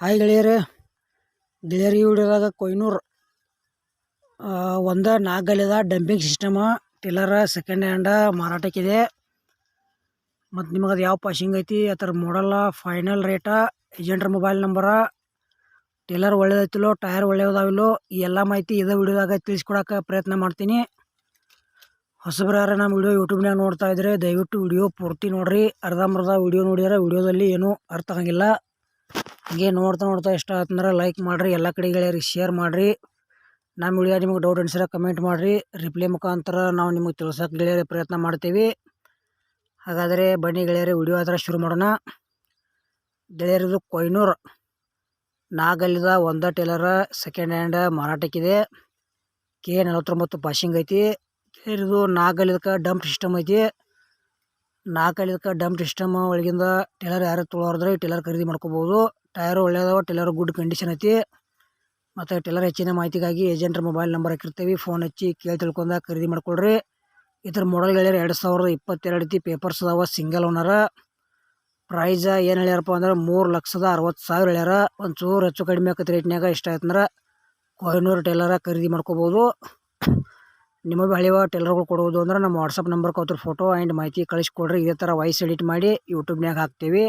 Hi ಗೆಳೆಯರೇ. ಗೆಳೆಯರಿ ವಿಡಿಯೋದಾಗ ಕೊಯ್ನೂರು ಒಂದು ನಾಲ್ಕು ಗಲಿದ dumping system tiller second hand ಮಾರಾಟಕ್ಕಿದೆ. ಮತ್ತು ನಿಮಗೆ ಅದು ಯಾವ ಪಾಸಿಂಗ್ ಐತಿ? ಅದರ ಮಾಡಲ್ಲ ಫೈನಲ್ ರೇಟ ಏಜೆಂಟ್ರ ಮೊಬೈಲ್ ನಂಬರ ಟಿಲ್ಲರ್ ಒಳ್ಳೇದೈತಿಲ್ಲೋ ಟೈರ್ ಒಳ್ಳೆಯದಾವಿಲ್ಲೋ ಈ ಎಲ್ಲ ಮಾಹಿತಿ ಇದೇ ವಿಡಿಯೋದಾಗ ತಿಳಿಸ್ಕೊಡೋಕೆ ಪ್ರಯತ್ನ ಮಾಡ್ತೀನಿ. ಹೊಸಬ್ರು ನಮ್ಮ ವಿಡಿಯೋ ಯೂಟ್ಯೂಬ್ನಾಗ ನೋಡ್ತಾ ಇದ್ರೆ ದಯವಿಟ್ಟು ವಿಡಿಯೋ ಪೂರ್ತಿ ನೋಡ್ರಿ. ಅರ್ಧಂಬರ್ಧ ವಿಡಿಯೋ ನೋಡಿದ್ರೆ ವಿಡಿಯೋದಲ್ಲಿ ಏನೂ ಅರ್ಥ ಆಗಂಗಿಲ್ಲ. ಹಾಗೆ ನೋಡ್ತಾ ನೋಡ್ತಾ ಇಷ್ಟ ಆತಂದ್ರೆ ಲೈಕ್ ಮಾಡಿರಿ, ಎಲ್ಲ ಕಡೆ ಗೆಳೆಯರಿಗೆ ಶೇರ್ ಮಾಡಿರಿ. ನಮ್ಮ ವಿಡಿಯೋ ನಿಮಗೆ ಡೌಟ್ ಅನ್ಸಿದ್ರೆ ಕಮೆಂಟ್ ಮಾಡಿರಿ. ರಿಪ್ಲೈ ಮುಖಾಂತರ ನಾವು ನಿಮಗೆ ತಿಳ್ಸೋಕೆ ಗೆಳೆಯರ ಪ್ರಯತ್ನ ಮಾಡ್ತೀವಿ. ಹಾಗಾದರೆ ಬನ್ನಿ ಗೆಳೆಯರಿ ವಿಡಿಯೋ ಅದರ ಶುರು ಮಾಡೋಣ. ಗೆಳೆಯರಿದು ಕೊಯ್ನೂರು ನಾಗಲ್ಲಿದ ಒಂದ ಟೇಲರ ಸೆಕೆಂಡ್ ಹ್ಯಾಂಡ್ ಮಾರಾಟಕ್ಕಿದೆ. ಕೆ ನಲವತ್ತೊಂಬತ್ತು ಪಾಸಿಂಗ್ ಐತಿ. ಗೆಳೆಯರಿದು ನಾಗಲ್ಲಿದಕ್ಕೆ ಡಂಪ್ ಸಿಸ್ಟಮ್ ಐತಿ. ನಾಲ್ಕಲ್ಲಿದಕ್ಕೆ ಡಂಪ್ ಸಿಸ್ಟಮ್ ಒಳಗಿಂದ ಟೇಲರ್ ಯಾರು ತೊಳೋರಿದ್ರೆ ಈ ಟೇಲರ್ ಖರೀದಿ ಮಾಡ್ಕೋಬೋದು. ಟೈರು ಒಳ್ಳೆಯದವ ಟೆಲ್ಲರು ಗುಡ್ ಕಂಡೀಷನ್ ಐತಿ. ಮತ್ತು ಟೈಲರ್ ಹೆಚ್ಚಿನ ಮಾಹಿತಿಗಾಗಿ ಏಜೆಂಟ್ರ ಮೊಬೈಲ್ ನಂಬರ್ ಹಾಕಿರ್ತೀವಿ. ಫೋನ್ ಹಚ್ಚಿ ಕೇಳಿ ತಿಳ್ಕೊಂಡ ಖರೀದಿ ಮಾಡ್ಕೊಳ್ರಿ. ಇದ್ರ ಮಾಡಲ್ ಹೇಳ್ಯಾರ ಎರಡು ಸಾವಿರದ ಇಪ್ಪತ್ತೆರಡು ಐತಿ ಪೇಪರ್ಸ್ ಅದಾವ ಸಿಂಗಲ್ ಓನರ ಪ್ರೈಸ ಏನು ಹೇಳ್ಯಾರಪ್ಪ ಅಂದ್ರೆ ಮೂರು ಲಕ್ಷದ ಅರವತ್ತು ಸಾವಿರ ಹೇಳ್ಯಾರ. ಒಂಚೂರು ಹೆಚ್ಚು ಕಡಿಮೆ ಆಕತಿ ರೇಟ್ನ್ಯಾಗ ಇಷ್ಟ ಆಯ್ತಂದ್ರೆ ಕೊಹಿನೂರು ಟೇಲರ ಖರೀದಿ ಮಾಡ್ಕೋಬೋದು. ನಿಮಗೆ ಹಳೆಯ ಟೇಲರ್ಗಳು ಕೊಡೋದು ಅಂದ್ರೆ ನಮ್ಮ ವಾಟ್ಸಪ್ ನಂಬರ್ ಅವ್ರ ಫೋಟೋ ಆ್ಯಂಡ್ ಮಾಹಿತಿ ಕಳಿಸ್ಕೊಡ್ರಿ ಇದೇ ಥರ ವಾಯ್ಸ್ ಎಡಿಟ್ ಮಾಡಿ ಯೂಟ್ಯೂಬ್ನಾಗ ಹಾಕ್ತೀವಿ.